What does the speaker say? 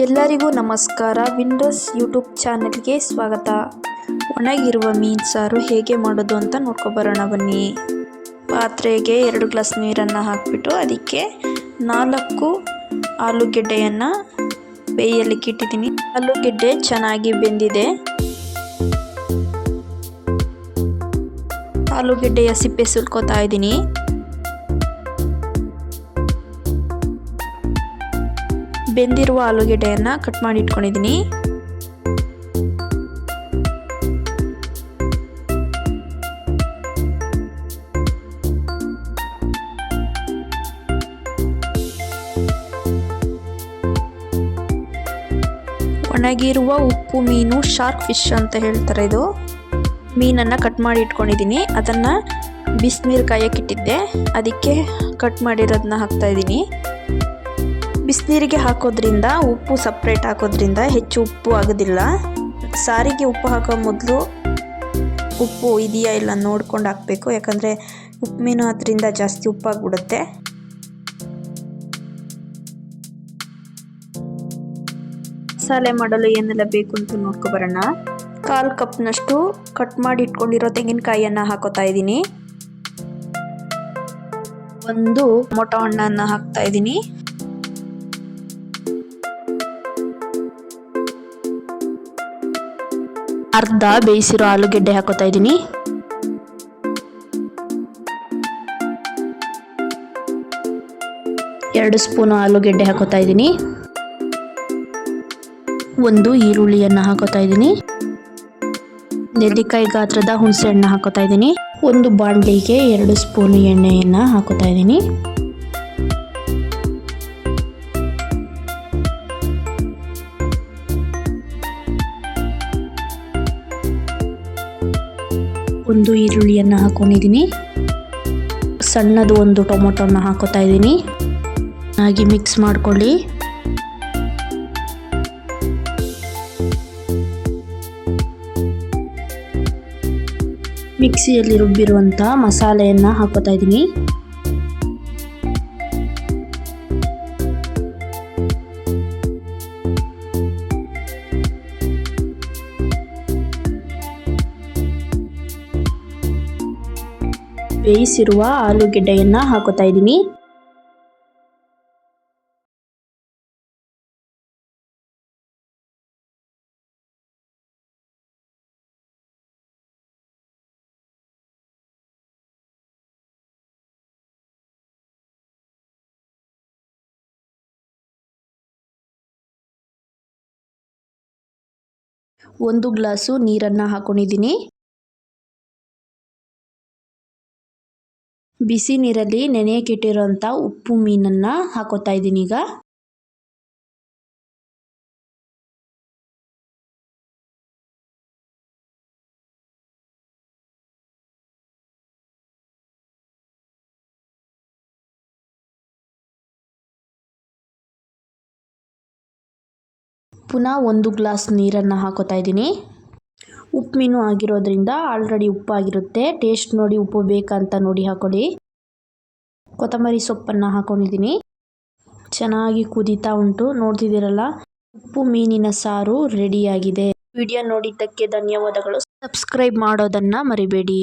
ಎಲ್ಲರಿಗೂ ನಮಸ್ಕಾರ. Windows YouTube ಚಾನೆಲ್ಗೆ ಸ್ವಾಗತ. ಒಣಗಿರುವ ಮೀನು ಸಾರು ಹೇಗೆ ಮಾಡೋದು ಅಂತ ನೋಡ್ಕೊಬರೋಣ ಬನ್ನಿ. ಪಾತ್ರೆಗೆ ಎರಡು ಗ್ಲಾಸ್ ನೀರನ್ನು ಹಾಕಿಬಿಟ್ಟು ಅದಕ್ಕೆ ನಾಲ್ಕು ಆಲೂಗೆಡ್ಡೆಯನ್ನು ಬೇಯಲಿಕ್ಕೆ ಇಟ್ಟಿದ್ದೀನಿ. ಆಲೂಗೆಡ್ಡೆ ಚೆನ್ನಾಗಿ ಬೆಂದಿದೆ. ಆಲೂಗೆಡ್ಡೆಯ ಸಿಪ್ಪೆ ಸುಲ್ಕೋತಾ ಇದ್ದೀನಿ. ಬೆಂದಿರುವ ಆಲೂಗೆಡ್ಡೆಯನ್ನು ಕಟ್ ಮಾಡಿ ಇಟ್ಕೊಂಡಿದ್ದೀನಿ ಒಣಗಿರುವ ಉಪ್ಪು ಮೀನು ಶಾರ್ಕ್ ಫಿಶ್ ಅಂತ ಹೇಳ್ತಾರೆ ಇದು. ಮೀನನ್ನು ಕಟ್ ಮಾಡಿ ಇಟ್ಕೊಂಡಿದ್ದೀನಿ ಅದನ್ನು ಬಿಸಿನೀರು ಕಾಯಕ್ಕಿಟ್ಟಿದ್ದೆ ಅದಕ್ಕೆ ಕಟ್ ಮಾಡಿರೋದನ್ನ ಹಾಕ್ತಾಯಿದ್ದೀನಿ ಬಿಸಿನೀರಿಗೆ ಹಾಕೋದ್ರಿಂದ ಉಪ್ಪು ಸಪ್ರೇಟ್ ಹಾಕೋದ್ರಿಂದ ಹೆಚ್ಚು ಉಪ್ಪು ಆಗೋದಿಲ್ಲ. ಸಾರಿಗೆ ಉಪ್ಪು ಹಾಕೋ ಮೊದಲು ಉಪ್ಪು ಇದೆಯಾ ಇಲ್ಲ ನೋಡ್ಕೊಂಡು ಹಾಕಬೇಕು. ಯಾಕಂದರೆ ಉಪ್ಪು ಮೀನು ಅದರಿಂದ ಜಾಸ್ತಿ ಉಪ್ಪಾಗ್ಬಿಡುತ್ತೆ ಮಸಾಲೆ ಮಾಡಲು ಏನೆಲ್ಲ ಬೇಕು ಅಂತ ನೋಡ್ಕೊಬರೋಣ ಕಾಲು ಕಪ್ನಷ್ಟು ಕಟ್ ಮಾಡಿ ಇಟ್ಕೊಂಡಿರೋ ತೆಂಗಿನಕಾಯಿಯನ್ನು ಹಾಕೋತಾ ಇದ್ದೀನಿ. ಒಂದು ಮೊಟ ಹಣ್ಣನ್ನು ಹಾಕ್ತಾ ಇದ್ದೀನಿ. ಅರ್ಧ ಬೇಯಿಸಿರೋ ಆಲೂಗೆಡ್ಡೆ ಹಾಕೋತಾ ಇದ್ದೀನಿ. ಎರಡು ಸ್ಪೂನು ಆಲೂಗೆಡ್ಡೆ ಹಾಕೋತಾ ಇದ್ದೀನಿ. ಒಂದು ಈರುಳ್ಳಿಯನ್ನು ಹಾಕೋತಾ ಇದ್ದೀನಿ. ನೆಲ್ಲಿಕಾಯಿ ಗಾತ್ರದ ಹುಣಸೆ ಹಣ್ಣು ಹಾಕೋತಾ ಇದ್ದೀನಿ. ಒಂದು ಬಾಣಲಿಗೆ ಎರಡು ಸ್ಪೂನು ಎಣ್ಣೆಯನ್ನು ಹಾಕೋತಾ ಇದ್ದೀನಿ. ಒಂದು ಈರುಳ್ಳಿಯನ್ನು ಹಾಕೊಂಡಿದ್ದೀನಿ. ಸಣ್ಣದು ಒಂದು ಟೊಮೊಟೊನ ಹಾಕೋತಾ ಇದ್ದೀನಿ. ಹಾಗೆ ಮಿಕ್ಸ್ ಮಾಡ್ಕೊಳ್ಳಿ. ಮಿಕ್ಸಿಯಲ್ಲಿ ರುಬ್ಬಿರುವಂಥ ಮಸಾಲೆಯನ್ನು ಹಾಕೋತಾ ಇದ್ದೀನಿ. ಬೇಯಿಸಿರುವ ಆಲೂಗೆಡ್ಡೆಯನ್ನು ಹಾಕೋತಾ ಇದ್ದೀನಿ. ಒಂದು ಗ್ಲಾಸು ನೀರನ್ನು ಹಾಕೊಂಡಿದ್ದೀನಿ. ಬಿಸಿ ನೀರಲ್ಲಿ ನೆನೆಯೋಕ್ಕಿಟ್ಟಿರೋಂಥ ಉಪ್ಪು ಮೀನನ್ನು ಹಾಕೋತಾ ಇದ್ದೀನಿ ಈಗ. ಪುನಃ ಒಂದು ಗ್ಲಾಸ್ ನೀರನ್ನು ಹಾಕೋತಾ ಇದ್ದೀನಿ. ಉಪ್ಪು ಮೀನು ಆಗಿರೋದ್ರಿಂದ ಆಲ್ರೆಡಿ ಉಪ್ಪಾಗಿರುತ್ತೆ. ಟೇಸ್ಟ್ ನೋಡಿ ಉಪ್ಪು ಬೇಕಂತ ನೋಡಿ ಹಾಕೊಳ್ಳಿ. ಕೊತ್ತಂಬರಿ ಸೊಪ್ಪನ್ನು ಹಾಕೊಂಡಿದ್ದೀನಿ. ಚೆನ್ನಾಗಿ ಕುದೀತಾ ಉಂಟು. ನೋಡ್ತಿದ್ದೀರಲ್ಲ? ಉಪ್ಪು ಮೀನಿನ ಸಾರು ರೆಡಿಯಾಗಿದೆ. ವಿಡಿಯೋ ನೋಡಿದ್ದಕ್ಕೆ ಧನ್ಯವಾದಗಳು. ಸಬ್ಸ್ಕ್ರೈಬ್ ಮಾಡೋದನ್ನು ಮರಿಬೇಡಿ.